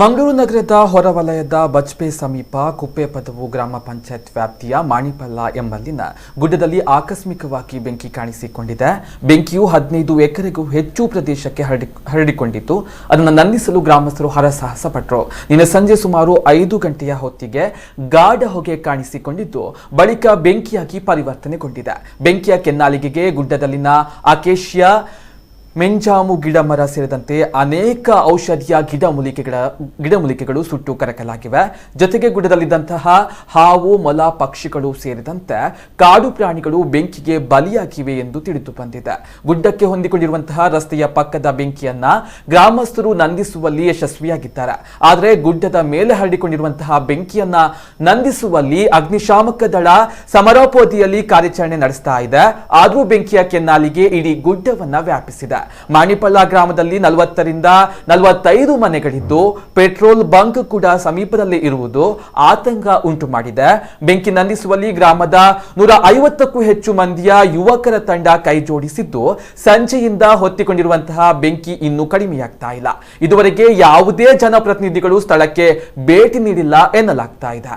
ಮಂಗಳೂರು ನಗರದ ಹೊರವಲಯದ ಬಜ್ಪೆ ಸಮೀಪ ಕುಪ್ಪೆಪದವು ಗ್ರಾಮ ಪಂಚಾಯತ್ ವ್ಯಾಪ್ತಿಯ ಮಾಣಿಪಲ್ಲ ಎಂಬಲ್ಲಿನ ಗುಡ್ಡದಲ್ಲಿ ಆಕಸ್ಮಿಕವಾಗಿ ಬೆಂಕಿ ಕಾಣಿಸಿಕೊಂಡಿದೆ. ಬೆಂಕಿಯು ಹದಿನೈದು ಎಕರೆಗೂ ಹೆಚ್ಚು ಪ್ರದೇಶಕ್ಕೆ ಹರಡಿ, ಹರಡಿಕೊಂಡಿತ್ತು. ಅದನ್ನು ನಂದಿಸಲು ಗ್ರಾಮಸ್ಥರು ಹರಸಾಹಸ ಪಟ್ಟರು ನಿನ್ನೆ ಸಂಜೆ ಸುಮಾರು ಐದು ಗಂಟೆಯ ಹೊತ್ತಿಗೆ ಗಾಢ ಹೊಗೆ ಕಾಣಿಸಿಕೊಂಡಿದ್ದು, ಬಳಿಕ ಬೆಂಕಿಯಾಗಿ ಪರಿವರ್ತನೆಗೊಂಡಿದೆ. ಬೆಂಕಿಯ ಕೆನ್ನಾಲಿಗೆಗೆ ಗುಡ್ಡದಲ್ಲಿನ ಅಕೇಶಿಯಾ ಮೆಂಜಾಮು ಗಿಡ ಮರ ಸೇರಿದಂತೆ ಅನೇಕ ಔಷಧಿಯ ಗಿಡಮೂಲಿಕೆಗಳ ಗಿಡಮೂಲಿಕೆಗಳು ಸುಟ್ಟು ಕರಕಲಾಗಿವೆ. ಜೊತೆಗೆ ಗುಡ್ಡದಲ್ಲಿದ್ದಂತಹ ಹಾವು, ಮೊಲ, ಪಕ್ಷಿಗಳು ಸೇರಿದಂತೆ ಕಾಡು ಪ್ರಾಣಿಗಳು ಬೆಂಕಿಗೆ ಬಲಿಯಾಗಿವೆ ಎಂದು ತಿಳಿದು ಬಂದಿದೆ. ಗುಡ್ಡಕ್ಕೆ ಹೊಂದಿಕೊಂಡಿರುವಂತಹ ರಸ್ತೆಯ ಪಕ್ಕದ ಬೆಂಕಿಯನ್ನ ಗ್ರಾಮಸ್ಥರು ನಂದಿಸುವಲ್ಲಿ ಯಶಸ್ವಿಯಾಗಿದ್ದಾರೆ. ಆದರೆ ಗುಡ್ಡದ ಮೇಲೆ ಹರಡಿಕೊಂಡಿರುವಂತಹ ಬೆಂಕಿಯನ್ನ ನಂದಿಸುವಲ್ಲಿ ಅಗ್ನಿಶಾಮಕ ದಳ ಸಮರೋಪಾದಿಯಲ್ಲಿ ಕಾರ್ಯಾಚರಣೆ ನಡೆಸ್ತಾ ಇದೆ. ಆದರೂ ಬೆಂಕಿಯ ಕೆನ್ನಾಲಿಗೆ ಇಡೀ ಗುಡ್ಡವನ್ನ ವ್ಯಾಪಿಸಿದೆ. ಮಾಣಿಪಳ್ಳ ಗ್ರಾಮದಲ್ಲಿ ನಲವತ್ತರಿಂದ ನಲವತ್ತೈದು ಮನೆಗಳಿದ್ದು ಪೆಟ್ರೋಲ್ ಬಂಕ್ ಕೂಡ ಸಮೀಪದಲ್ಲಿ ಇರುವುದು ಆತಂಕ ಉಂಟು ಮಾಡಿದೆ. ಬೆಂಕಿ ನಂದಿಸುವಲ್ಲಿ ಗ್ರಾಮದ ನೂರ ಐವತ್ತಕ್ಕೂ ಹೆಚ್ಚು ಮಂದಿಯ ಯುವಕರ ತಂಡ ಕೈ ಜೋಡಿಸಿದ್ದು ಸಂಜೆಯಿಂದ ಹೊತ್ತಿಕೊಂಡಿರುವಂತಹ ಬೆಂಕಿ ಇನ್ನೂ ಕಡಿಮೆಯಾಗ್ತಾ ಇಲ್ಲ. ಇದುವರೆಗೆ ಯಾವುದೇ ಜನಪ್ರತಿನಿಧಿಗಳು ಸ್ಥಳಕ್ಕೆ ಭೇಟಿ ನೀಡಿಲ್ಲ ಎನ್ನಲಾಗ್ತಾ ಇದೆ.